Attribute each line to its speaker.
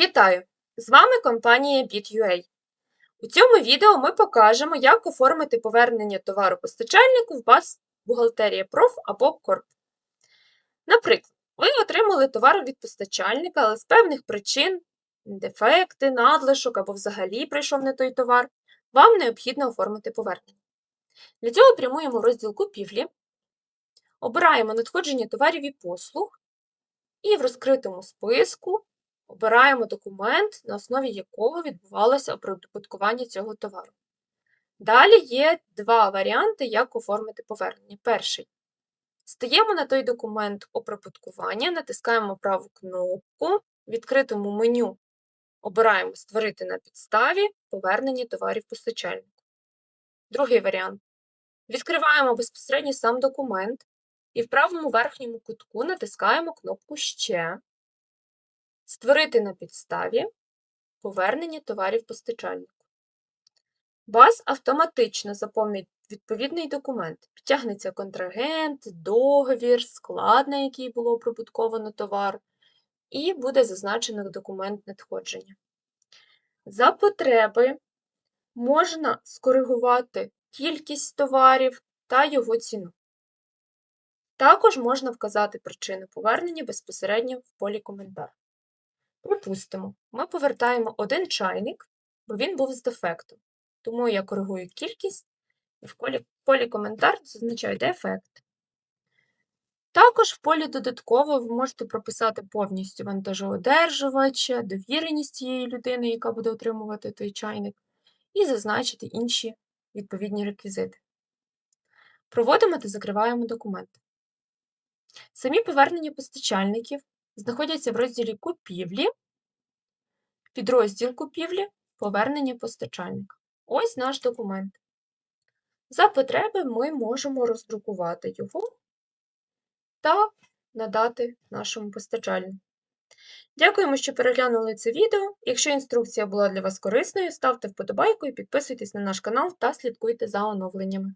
Speaker 1: Вітаю! З вами компанія BitUA. У цьому відео ми покажемо, як оформити повернення товару постачальнику в баз бухгалтерія Проф або Корп. Наприклад, ви отримали товар від постачальника, але з певних причин, дефекти, надлишок або взагалі прийшов не той товар, вам необхідно оформити повернення. Для цього прямуємо розділ купівлі, обираємо надходження товарів і послуг, і в розкритому списку обираємо документ, на основі якого відбувалося оподаткування цього товару. Далі є два варіанти, як оформити повернення. Перший. Стаємо на той документ оприбуткування, натискаємо праву кнопку, в відкритому меню обираємо Створити на підставі повернення товарів постачальнику. Другий варіант. Відкриваємо безпосередньо сам документ і в правому верхньому кутку натискаємо кнопку Ще. Створити на підставі повернення товарів постачальнику. Баз автоматично заповнить відповідний документ. Підтягнеться контрагент, договір, склад, на який було оприбутковано товар, і буде зазначено документ надходження. За потреби можна скоригувати кількість товарів та його ціну. Також можна вказати причину повернення безпосередньо в полі коментар. Припустимо, ми повертаємо один чайник, бо він був з дефектом. Тому я коригую кількість і в полі, полі коментар зазначаю дефект. Також в полі додатково ви можете прописати повністю вантажоодержувача, довіреність цієї людини, яка буде отримувати той чайник, і зазначити інші відповідні реквізити. Проводимо та закриваємо документ. Самі повернення постачальників знаходяться в розділі купівлі, підрозділ купівлі, повернення постачальника. Ось наш документ. За потреби ми можемо роздрукувати його та надати нашому постачальнику. Дякуємо, що переглянули це відео. Якщо інструкція була для вас корисною, ставте вподобайку і підписуйтесь на наш канал та слідкуйте за оновленнями.